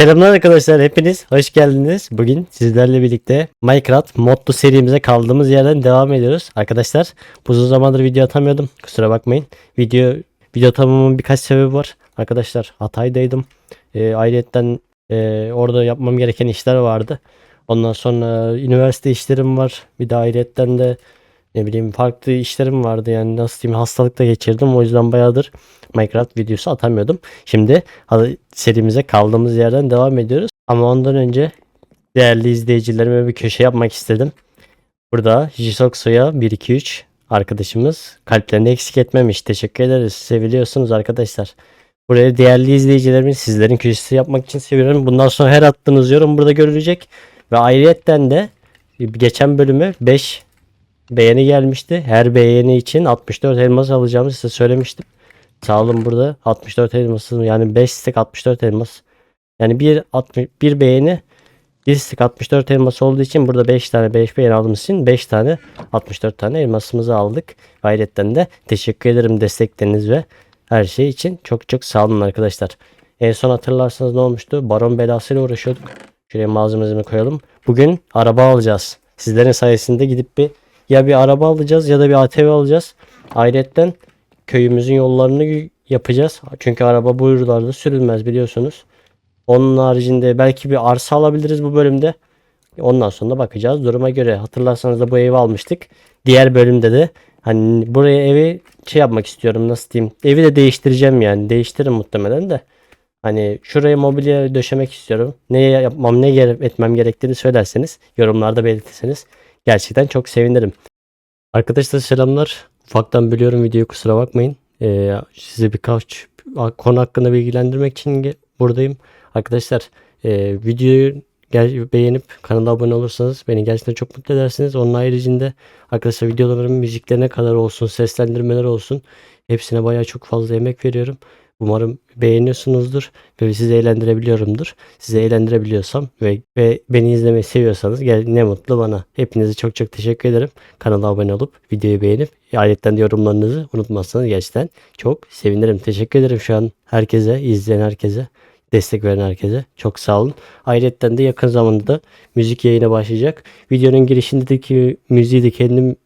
Selamlar arkadaşlar hepiniz hoş geldiniz. Bugün sizlerle birlikte Minecraft modlu serimize kaldığımız yerden devam ediyoruz. Arkadaşlar uzun zamandır video atamıyordum. Kusura bakmayın. Video video atamamın birkaç sebebi var. Arkadaşlar Hatay'daydım. E, ayrıyetten e, orada yapmam gereken işler vardı. Ondan sonra üniversite işlerim var. Bir de ayrıyetten de ne bileyim farklı işlerim vardı yani nasıl diyeyim hastalıkla geçirdim. O yüzden bayağıdır Minecraft videosu atamıyordum. Şimdi serimize kaldığımız yerden devam ediyoruz. Ama ondan önce değerli izleyicilerime bir köşe yapmak istedim. Burada Jisokso'ya 1 2 3 arkadaşımız kalplerini eksik etmemiş. Teşekkür ederiz. Seviliyorsunuz arkadaşlar. Buraya değerli izleyicilerimin sizlerin köşesi yapmak için seviyorum. Bundan sonra her attığınız yorum burada görülecek. Ve ayrıyetten de geçen bölüme 5 beğeni gelmişti. Her beğeni için 64 elmas alacağımı size söylemiştim. Sağ olun burada 64 elmasım yani 5 stack 64 elmas. Yani bir 60, bir beğeni bir stack 64 elmas olduğu için burada 5 tane 5 beğeni aldığımız için 5 tane 64 tane elmasımızı aldık. Gayretten de teşekkür ederim destekleriniz ve her şey için çok çok sağ olun arkadaşlar. En son hatırlarsanız ne olmuştu? Baron belasıyla uğraşıyorduk. Şuraya malzememizi koyalım. Bugün araba alacağız. Sizlerin sayesinde gidip bir ya bir araba alacağız ya da bir ATV alacağız. Ayrıca köyümüzün yollarını yapacağız. Çünkü araba bu sürülmez biliyorsunuz. Onun haricinde belki bir arsa alabiliriz bu bölümde. Ondan sonra bakacağız duruma göre. Hatırlarsanız da bu evi almıştık. Diğer bölümde de hani buraya evi şey yapmak istiyorum nasıl diyeyim. Evi de değiştireceğim yani. Değiştiririm muhtemelen de. Hani şuraya mobilya döşemek istiyorum. Ne yapmam ne etmem gerektiğini söylerseniz yorumlarda belirtirseniz gerçekten çok sevinirim. Arkadaşlar selamlar. Ufaktan biliyorum videoyu kusura bakmayın. Ee, size birkaç konu hakkında bilgilendirmek için buradayım. Arkadaşlar e, videoyu beğenip kanala abone olursanız beni gerçekten çok mutlu edersiniz. Onun haricinde arkadaşlar videolarımın müziklerine kadar olsun, seslendirmeler olsun. Hepsine bayağı çok fazla emek veriyorum. Umarım beğeniyorsunuzdur ve sizi eğlendirebiliyorumdur. Sizi eğlendirebiliyorsam ve, ve beni izlemeyi seviyorsanız gel ne mutlu bana. Hepinize çok çok teşekkür ederim. Kanala abone olup videoyu beğenip de yorumlarınızı unutmazsanız gerçekten çok sevinirim. Teşekkür ederim şu an herkese, izleyen herkese, destek veren herkese. Çok sağ olun. Ayrıca de yakın zamanda da müzik yayına başlayacak. Videonun girişindeki müziği de kendim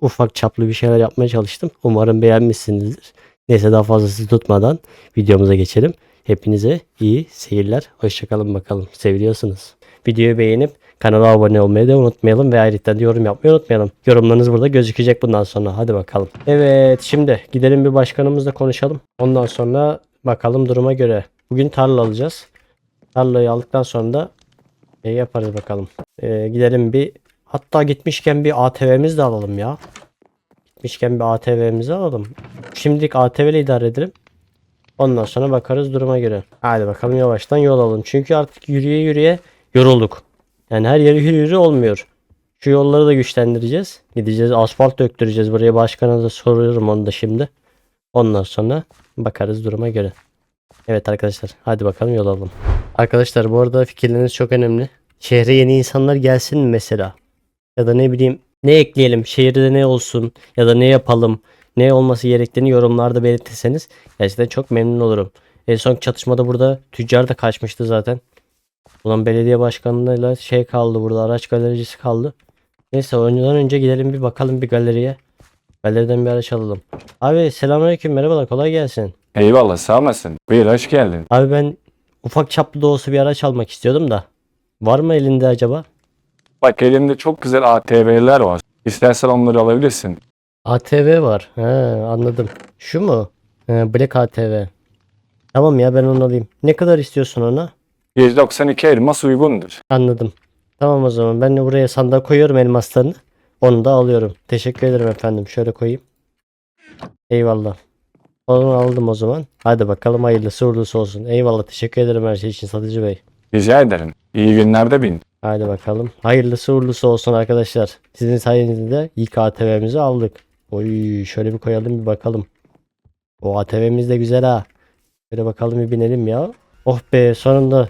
ufak çaplı bir şeyler yapmaya çalıştım. Umarım beğenmişsinizdir. Neyse daha fazla sizi tutmadan videomuza geçelim. Hepinize iyi seyirler. Hoşçakalın bakalım. Seviliyorsunuz. Videoyu beğenip kanala abone olmayı da unutmayalım ve ayrıca yorum yapmayı unutmayalım. Yorumlarınız burada gözükecek bundan sonra. Hadi bakalım. Evet şimdi gidelim bir başkanımızla konuşalım. Ondan sonra bakalım duruma göre. Bugün tarla alacağız. Tarlayı aldıktan sonra da ne yaparız bakalım. Ee, gidelim bir hatta gitmişken bir ATV'miz de alalım ya. Gitmişken bir ATV'mizi alalım. Şimdilik ATV ile idare edelim. Ondan sonra bakarız duruma göre. Hadi bakalım yavaştan yol alalım. Çünkü artık yürüye yürüye yorulduk. Yani her yeri yürü yürü olmuyor. Şu yolları da güçlendireceğiz. Gideceğiz asfalt döktüreceğiz. Buraya başkana da soruyorum onu da şimdi. Ondan sonra bakarız duruma göre. Evet arkadaşlar hadi bakalım yol alalım. Arkadaşlar bu arada fikirleriniz çok önemli. Şehre yeni insanlar gelsin mi mesela? Ya da ne bileyim ne ekleyelim? Şehirde ne olsun? Ya da ne yapalım? Ne olması gerektiğini yorumlarda belirtirseniz gerçekten çok memnun olurum. En son çatışmada burada tüccar da kaçmıştı zaten. Ulan belediye başkanıyla şey kaldı burada araç galericisi kaldı. Neyse ondan önce gidelim bir bakalım bir galeriye. Galeriden bir araç alalım. Abi selamünaleyküm merhabalar kolay gelsin. Eyvallah sağ olasın. Buyur hoş geldin. Abi ben ufak çaplı da olsa bir araç almak istiyordum da. Var mı elinde acaba? Bak elimde çok güzel ATV'ler var. İstersen onları alabilirsin. ATV var. He, anladım. Şu mu? He, Black ATV. Tamam ya ben onu alayım. Ne kadar istiyorsun ona? 192 elmas uygundur. Anladım. Tamam o zaman ben de buraya sandığa koyuyorum elmaslarını. Onu da alıyorum. Teşekkür ederim efendim. Şöyle koyayım. Eyvallah. Onu aldım o zaman. Hadi bakalım hayırlısı uğurlusu olsun. Eyvallah teşekkür ederim her şey için satıcı bey. Rica ederim. İyi günlerde bin. Hadi bakalım. Hayırlısı uğurlusu olsun arkadaşlar. Sizin sayenizde ilk ATV'mizi aldık. Oy şöyle bir koyalım bir bakalım. O ATV'miz de güzel ha. Şöyle bakalım bir binelim ya. Oh be sonunda.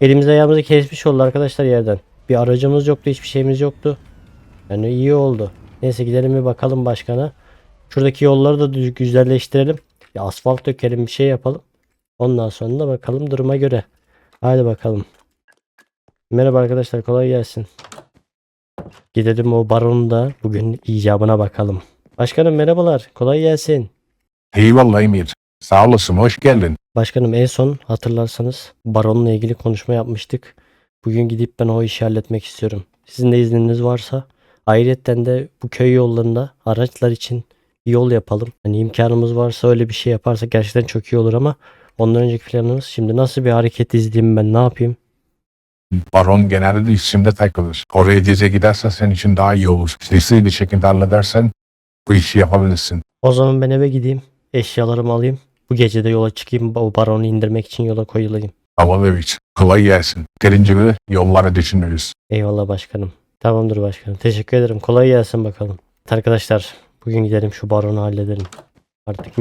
Elimizi ayağımızı kesmiş oldu arkadaşlar yerden. Bir aracımız yoktu hiçbir şeyimiz yoktu. Yani iyi oldu. Neyse gidelim bir bakalım başkana. Şuradaki yolları da güzelleştirelim. Bir asfalt dökelim bir şey yapalım. Ondan sonra da bakalım duruma göre. Haydi bakalım. Merhaba arkadaşlar kolay gelsin. Gidelim o baronun da bugün icabına bakalım. Başkanım merhabalar kolay gelsin. Eyvallah Emir. Sağ olasın, hoş geldin. Başkanım en son hatırlarsanız baronla ilgili konuşma yapmıştık. Bugün gidip ben o işi halletmek istiyorum. Sizin de izniniz varsa. Ayrıca de bu köy yollarında araçlar için yol yapalım. Hani imkanımız varsa öyle bir şey yaparsak gerçekten çok iyi olur ama ondan önceki planımız şimdi nasıl bir hareket izleyeyim ben ne yapayım? Baron genelde isimde takılır. Oraya gece gidersen senin için daha iyi olur. Sesli bir şekilde halledersen bu işi yapabilirsin. O zaman ben eve gideyim. Eşyalarımı alayım. Bu gece de yola çıkayım. O baronu indirmek için yola koyulayım. Havalı hiç. Kolay gelsin. Gelince de yolları düşünürüz. Eyvallah başkanım. Tamamdır başkanım. Teşekkür ederim. Kolay gelsin bakalım. Arkadaşlar bugün gidelim şu baronu halledelim. Artık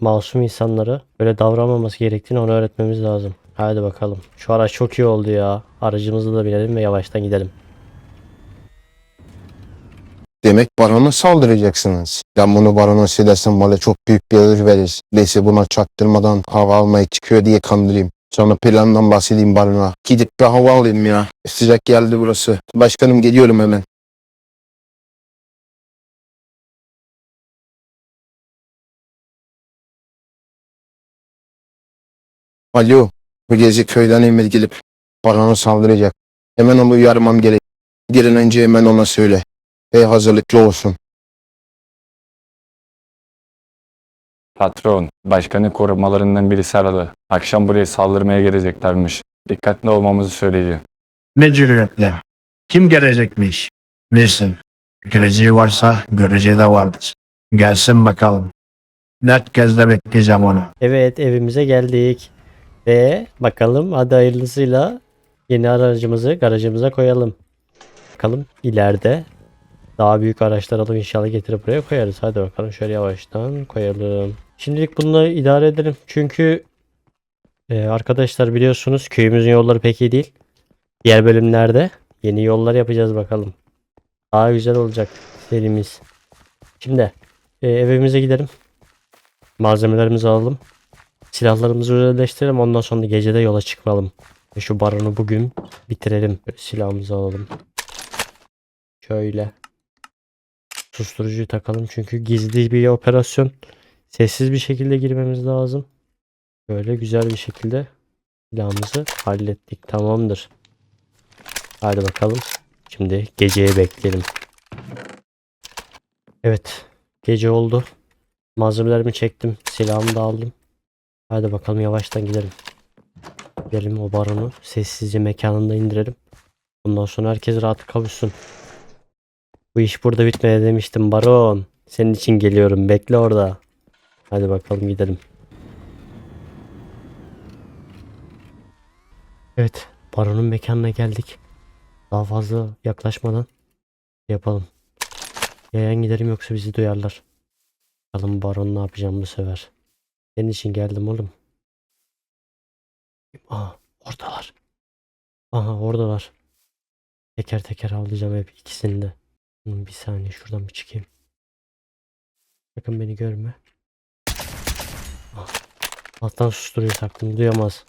masum insanlara böyle davranmaması gerektiğini ona öğretmemiz lazım. Hadi bakalım. Şu araç çok iyi oldu ya. Aracımızı da binelim ve yavaştan gidelim. Demek barona saldıracaksınız. Ben bunu barona söylersem bana çok büyük bir ödül verir. Neyse buna çaktırmadan hava almaya çıkıyor diye kandırayım. Sonra plandan bahsedeyim barona. Gidip bir hava alayım ya. Sıcak geldi burası. Başkanım geliyorum hemen. Alo. Bu gece köyden emir gelip barona saldıracak. Hemen onu uyarmam gerek. Girin önce hemen ona söyle. Ve hazırlıklı olsun. Patron, başkanın korumalarından birisi aradı. Akşam buraya saldırmaya geleceklermiş. Dikkatli olmamızı söyledi. Ne cüretle? Kim gelecekmiş? Bilsin. Geleceği varsa göreceği de vardır. Gelsin bakalım. Net kezde bekleyeceğim onu. Evet evimize geldik. Ve bakalım hadi hayırlısıyla yeni aracımızı garajımıza koyalım. Bakalım ileride daha büyük araçlar alıp inşallah getirip buraya koyarız. Hadi bakalım şöyle yavaştan koyalım. Şimdilik bununla idare edelim. Çünkü e, arkadaşlar biliyorsunuz köyümüzün yolları pek iyi değil. Diğer bölümlerde yeni yollar yapacağız bakalım. Daha güzel olacak serimiz. Şimdi e, evimize gidelim. Malzemelerimizi alalım. Silahlarımızı özelleştirelim. Ondan sonra gecede yola çıkmalım. Şu baronu bugün bitirelim. Böyle silahımızı alalım. Şöyle. Susturucuyu takalım çünkü gizli bir operasyon. Sessiz bir şekilde girmemiz lazım. Böyle güzel bir şekilde silahımızı hallettik. Tamamdır. Hadi bakalım. Şimdi geceye bekleyelim. Evet. Gece oldu. Malzemelerimi çektim. Silahımı da aldım. Hadi bakalım yavaştan gidelim. Gidelim o baronu sessizce mekanında indirelim. Bundan sonra herkes rahat kavuşsun. Bu iş burada bitmedi demiştim baron. Senin için geliyorum. Bekle orada. Hadi bakalım gidelim. Evet. Baronun mekanına geldik. Daha fazla yaklaşmadan yapalım. Yayan giderim yoksa bizi duyarlar. Bakalım baron ne yapacağım bu sefer. Senin için geldim oğlum. Aha oradalar. Aha oradalar. Teker teker avlayacağım hep ikisini de. Bir saniye şuradan bir çıkayım. Sakın beni görme. Ah, Alttan susturuyor saktım. Duyamaz.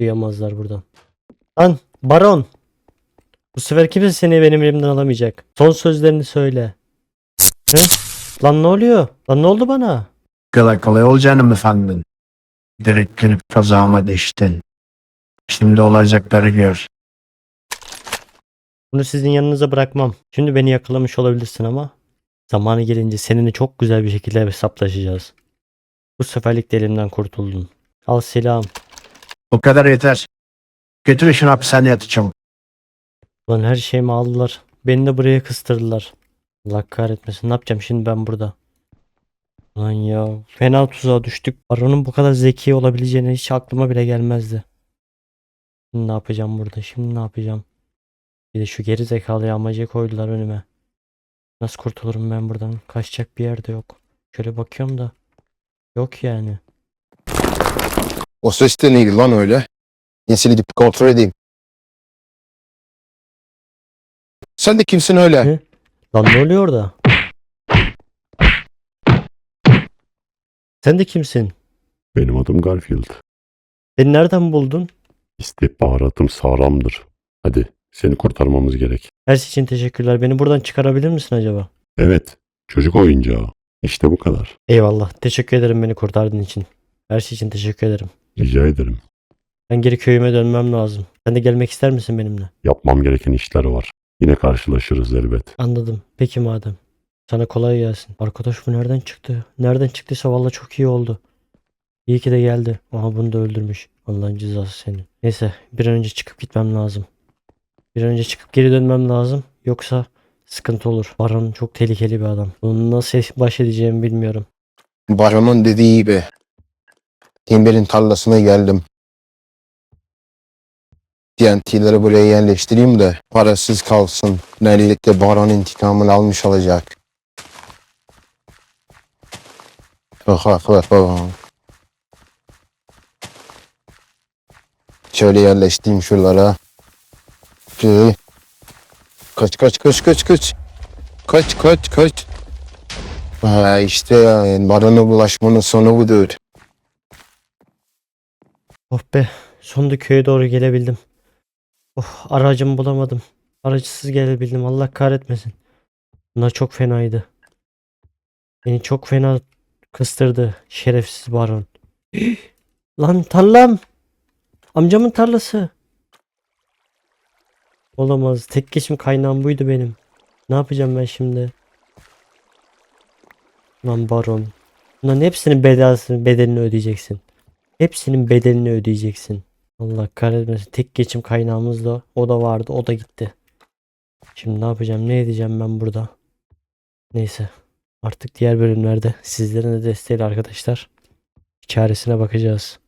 Duyamazlar buradan. Lan baron. Bu sefer kimse seni benim elimden alamayacak. Son sözlerini söyle. Hı? Lan ne oluyor? Lan ne oldu bana? Kolay kolay olacağını efendin? Direkt girip kazağıma değiştin. Şimdi olacakları gör. Bunu sizin yanınıza bırakmam. Şimdi beni yakalamış olabilirsin ama zamanı gelince seninle çok güzel bir şekilde hesaplaşacağız. Bu seferlik de elimden kurtuldun. Al silahım. O kadar yeter. Götür şunu hapishaneye atacağım. Ulan her şeyimi aldılar. Beni de buraya kıstırdılar. Allah kahretmesin. Ne yapacağım şimdi ben burada? Lan ya. Fena tuzağa düştük. Baron'un bu kadar zeki olabileceğini hiç aklıma bile gelmezdi. Şimdi ne yapacağım burada? Şimdi ne yapacağım? Bir de şu geri zekalı yağmacıyı koydular önüme. Nasıl kurtulurum ben buradan? Kaçacak bir yerde yok. Şöyle bakıyorum da. Yok yani. O ses de neydi lan öyle? Yesini gidip kontrol edeyim. Sen de kimsin öyle? Hı? Lan ne oluyor orada? Sen de kimsin? Benim adım Garfield. Beni nereden buldun? İstihbaratım sağlamdır. Hadi seni kurtarmamız gerek. Her şey için teşekkürler. Beni buradan çıkarabilir misin acaba? Evet, çocuk oyuncağı. İşte bu kadar. Eyvallah. Teşekkür ederim beni kurtardığın için. Her şey için teşekkür ederim. Rica ederim. Ben geri köyüme dönmem lazım. Sen de gelmek ister misin benimle? Yapmam gereken işler var. Yine karşılaşırız elbet. Anladım. Peki madem. Sana kolay gelsin. Arkadaş bu nereden çıktı? Nereden çıktıysa valla çok iyi oldu. İyi ki de geldi. Aha bunu da öldürmüş. Allah'ın cezası seni. Neyse bir an önce çıkıp gitmem lazım. Bir an önce çıkıp geri dönmem lazım. Yoksa sıkıntı olur. Baron çok tehlikeli bir adam. Bunu nasıl baş edeceğimi bilmiyorum. Baronun dediği gibi. Timber'in tarlasına geldim. TNT'leri buraya yerleştireyim de parasız kalsın. Böylelikle Baron intikamını almış olacak. Bak bak bak bak. Şöyle yerleştireyim şuralara. Şöyle. Kaç kaç kaç kaç kaç. Kaç kaç kaç. Ha işte yani barona bulaşmanın sonu budur. Oh be. Sonunda köye doğru gelebildim. Oh aracımı bulamadım. Aracısız gelebildim. Allah kahretmesin. Bunlar çok fenaydı. Beni çok fena kıstırdı. Şerefsiz baron. Lan tarlam. Amcamın tarlası. Olamaz. Tek geçim kaynağım buydu benim. Ne yapacağım ben şimdi? Lan baron. Bunların hepsinin bedelini, bedelini ödeyeceksin. Hepsinin bedelini ödeyeceksin. Allah kahretmesin. Tek geçim kaynağımız da o da vardı. O da gitti. Şimdi ne yapacağım? Ne edeceğim ben burada? Neyse. Artık diğer bölümlerde sizlerin de desteğiyle arkadaşlar çaresine bakacağız.